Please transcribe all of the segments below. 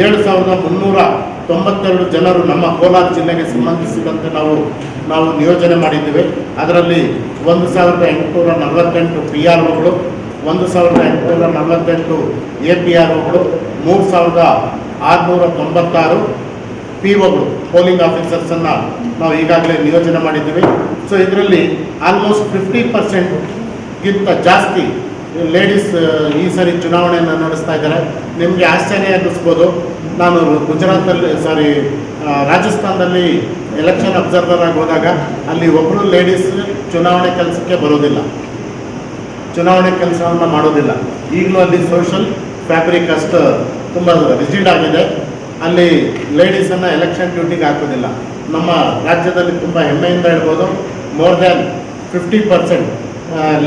ಏಳು ಸಾವಿರದ ಮುನ್ನೂರ ತೊಂಬತ್ತೆರಡು ಜನರು ನಮ್ಮ ಕೋಲಾರ ಜಿಲ್ಲೆಗೆ ಸಂಬಂಧಿಸಿದಂತೆ ನಾವು ನಾವು ನಿಯೋಜನೆ ಮಾಡಿದ್ದೇವೆ. ಅದರಲ್ಲಿ ಒಂದು ಸಾವಿರದ ಎಂಟುನೂರ ನಲವತ್ತೆಂಟು ಪಿ ಆರ್ ಒಗಳು ಒಂದು ಸಾವಿರದ ಎಂಟುನೂರ ನಲವತ್ತೆಂಟು ಎ ಪಿ ಆರ್ ಒಗಳು ಮೂರು ಸಾವಿರದ ಆರುನೂರ ತೊಂಬತ್ತಾರು ಪಿ ಒಗಳು ಪೋಲಿಂಗ್ ಆಫೀಸರ್ಸನ್ನು ನಾವು ಈಗಾಗಲೇ ನಿಯೋಜನೆ ಮಾಡಿದ್ದೀವಿ. ಸೊ ಇದರಲ್ಲಿ ಆಲ್ಮೋಸ್ಟ್ ಫಿಫ್ಟಿ ಪರ್ಸೆಂಟ್ಗಿಂತ ಜಾಸ್ತಿ ಲೇಡೀಸ್ ಈ ಸರಿ ಚುನಾವಣೆಯನ್ನು ನಡೆಸ್ತಾ ಇದ್ದಾರೆ. ನಿಮಗೆ ಆಶ್ಚರ್ಯ ಅನ್ನಿಸ್ಬೋದು ನಾನು ಗುಜರಾತಲ್ಲಿ ಸಾರಿ ರಾಜಸ್ಥಾನದಲ್ಲಿ ಎಲೆಕ್ಷನ್ ಅಬ್ಸರ್ವರ್ ಆಗಿ ಹೋದಾಗ ಅಲ್ಲಿ ಒಬ್ಬರು ಲೇಡೀಸ್ ಚುನಾವಣೆ ಕೆಲಸಕ್ಕೆ ಬರೋದಿಲ್ಲ. ಚುನಾವಣೆ ಕೆಲಸವನ್ನು ಮಾಡೋದಿಲ್ಲ. ಈಗಲೂ ಅಲ್ಲಿ ಸೋಷಲ್ ಫ್ಯಾಬ್ರಿಕ್ ಅಷ್ಟು ತುಂಬ ರಿಜಿಡ್ ಆಗಿದೆ. ಅಲ್ಲಿ ಲೇಡೀಸನ್ನು ಎಲೆಕ್ಷನ್ ಡ್ಯೂಟಿಗೆ ಹಾಕೋದಿಲ್ಲ. ನಮ್ಮ ರಾಜ್ಯದಲ್ಲಿ ತುಂಬ ಹೆಮ್ಮೆಯಿಂದ ಹೇಳ್ಬೋದು. More than fifty percent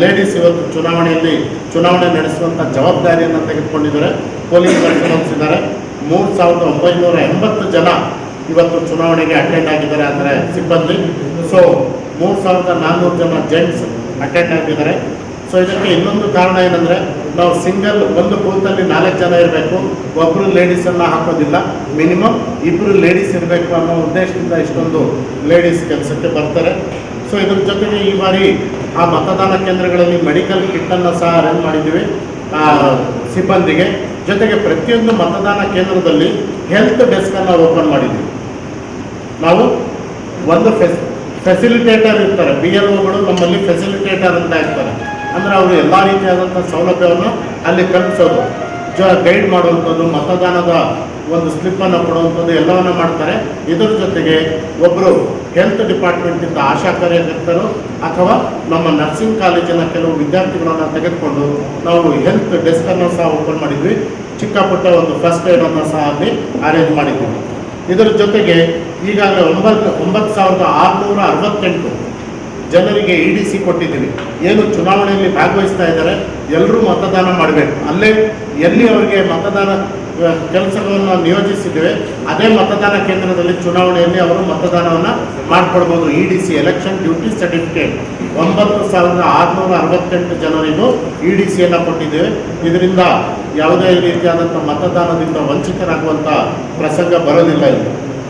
ladies ಇವತ್ತು ಚುನಾವಣೆಯಲ್ಲಿ ಚುನಾವಣೆ ನಡೆಸುವಂಥ ಜವಾಬ್ದಾರಿಯನ್ನು ತೆಗೆದುಕೊಂಡಿದ್ದಾರೆ. ಪೊಲೀಸ್ ಕಳಿಸಿದ್ದಾರೆ ಮೂರು ಸಾವಿರದ ಒಂಬೈನೂರ ಎಂಬತ್ತು ಜನ ಇವತ್ತು ಚುನಾವಣೆಗೆ ಅಟೆಂಡ್ ಆಗಿದ್ದಾರೆ ಅಂದರೆ ಸಿಬ್ಬಂದಿ. ಸೊ ಮೂರು ಸಾವಿರದ ನಾನ್ನೂರು ಜನ ಜೆಂಟ್ಸ್ ಅಟೆಂಡ್ ಆಗಿದ್ದಾರೆ. ಸೊ ಇದಕ್ಕೆ ಇನ್ನೊಂದು ಕಾರಣ ಏನಂದರೆ, ನಾವು ಸಿಂಗಲ್ ಒಂದು ಬೂತಲ್ಲಿ ನಾಲ್ಕು ಜನ ಇರಬೇಕು. ಒಬ್ಬರು ಲೇಡೀಸನ್ನು ಹಾಕೋದಿಲ್ಲ. ಮಿನಿಮಮ್ ಇಬ್ಬರು ಲೇಡೀಸ್ ಇರಬೇಕು ಅನ್ನೋ ಉದ್ದೇಶದಿಂದ ಇಷ್ಟೊಂದು ಲೇಡೀಸ್ ಕೆಲಸಕ್ಕೆ ಬರ್ತಾರೆ. ಸೊ ಇದ್ರ ಜೊತೆಗೆ ಈ ಬಾರಿ ಆ ಮತದಾನ ಕೇಂದ್ರಗಳಲ್ಲಿ ಮೆಡಿಕಲ್ ಕಿಟ್ಟನ್ನು ಸಹ ಅರೇಂಜ್ ಮಾಡಿದ್ದೀವಿ ಸಿಬ್ಬಂದಿಗೆ. ಜೊತೆಗೆ ಪ್ರತಿಯೊಂದು ಮತದಾನ ಕೇಂದ್ರದಲ್ಲಿ ಹೆಲ್ತ್ ಡೆಸ್ಕನ್ನು ಓಪನ್ ಮಾಡಿದ್ದೀವಿ ನಾವು ಒಂದು ಫೆಸ್, ಫೆಸಿಲಿಟೇಟರ್ ಇರ್ತಾರೆ. ಬಿ ಎಲ್ ಒಗಳು ನಮ್ಮಲ್ಲಿ ಫೆಸಿಲಿಟೇಟರ್ ಅಂತ ಇರ್ತಾರೆ. ಅಂದರೆ ಅವರು ಎಲ್ಲ ರೀತಿಯಾದಂಥ ಸೌಲಭ್ಯವನ್ನು ಅಲ್ಲಿ ಕಲ್ಪಿಸೋದು. ಜ ಗೈಡ್ ಮಾಡುವಂಥದ್ದು, ಮತದಾನದ ಒಂದು ಸ್ಲಿಪ್ಪನ್ನು ಕೊಡುವಂಥದ್ದು ಎಲ್ಲವನ್ನು ಮಾಡ್ತಾರೆ. ಇದರ ಜೊತೆಗೆ ಒಬ್ಬರು ಹೆಲ್ತ್ ಡಿಪಾರ್ಟ್ಮೆಂಟಿಂದ ಆಶಾ ಕಾರ್ಯಕರ್ತರು ಅಥವಾ ನಮ್ಮ ನರ್ಸಿಂಗ್ ಕಾಲೇಜಿನ ಕೆಲವು ವಿದ್ಯಾರ್ಥಿಗಳನ್ನು ತೆಗೆದುಕೊಂಡು ನಾವು ಹೆಲ್ತ್ ಡೆಸ್ಕನ್ನು ಸಹ ಓಪನ್ ಮಾಡಿದ್ವಿ. ಚಿಕ್ಕ ಪುಟ್ಟ ಒಂದು ಫಸ್ಟ್ ಏಡನ್ನು ಸಹ ಅಲ್ಲಿ ಅರೇಂಜ್ ಮಾಡಿದ್ವಿ. ಇದರ ಜೊತೆಗೆ ಈಗಾಗಲೇ ಒಂಬತ್ತು ಒಂಬತ್ತು ಸಾವಿರದ ಆರುನೂರ ಅರವತ್ತೆಂಟು ಜನರಿಗೆ ಇ ಡಿ ಸಿ ಕೊಟ್ಟಿದ್ದೀವಿ. ಏನು ಚುನಾವಣೆಯಲ್ಲಿ ಭಾಗವಹಿಸ್ತಾ ಇದ್ದಾರೆ ಎಲ್ಲರೂ ಮತದಾನ ಮಾಡಬೇಕು. ಅಲ್ಲೇ ಎಲ್ಲಿ ಅವರಿಗೆ ಮತದಾನ ಕೆಲಸಗಳನ್ನು ನಿಯೋಜಿಸಿದ್ದೇವೆ, ಅದೇ ಮತದಾನ ಕೇಂದ್ರದಲ್ಲಿ ಚುನಾವಣೆಯಲ್ಲಿ ಅವರು ಮತದಾನವನ್ನು ಮಾಡಿಕೊಡ್ಬೋದು. E D C election duty certificate ಒಂಬತ್ತು ಸಾವಿರದ ಆರುನೂರ ಅರವತ್ತೆಂಟು ಜನರಿಗೂ ಇ ಡಿ ಸಿಯನ್ನು ಕೊಟ್ಟಿದ್ದೇವೆ. ಇದರಿಂದ ಯಾವುದೇ ರೀತಿಯಾದಂಥ ಮತದಾನದಿಂದ ವಂಚಿತರಾಗುವಂಥ ಪ್ರಸಂಗ ಬರೋದಿಲ್ಲ ಇಲ್ಲಿ.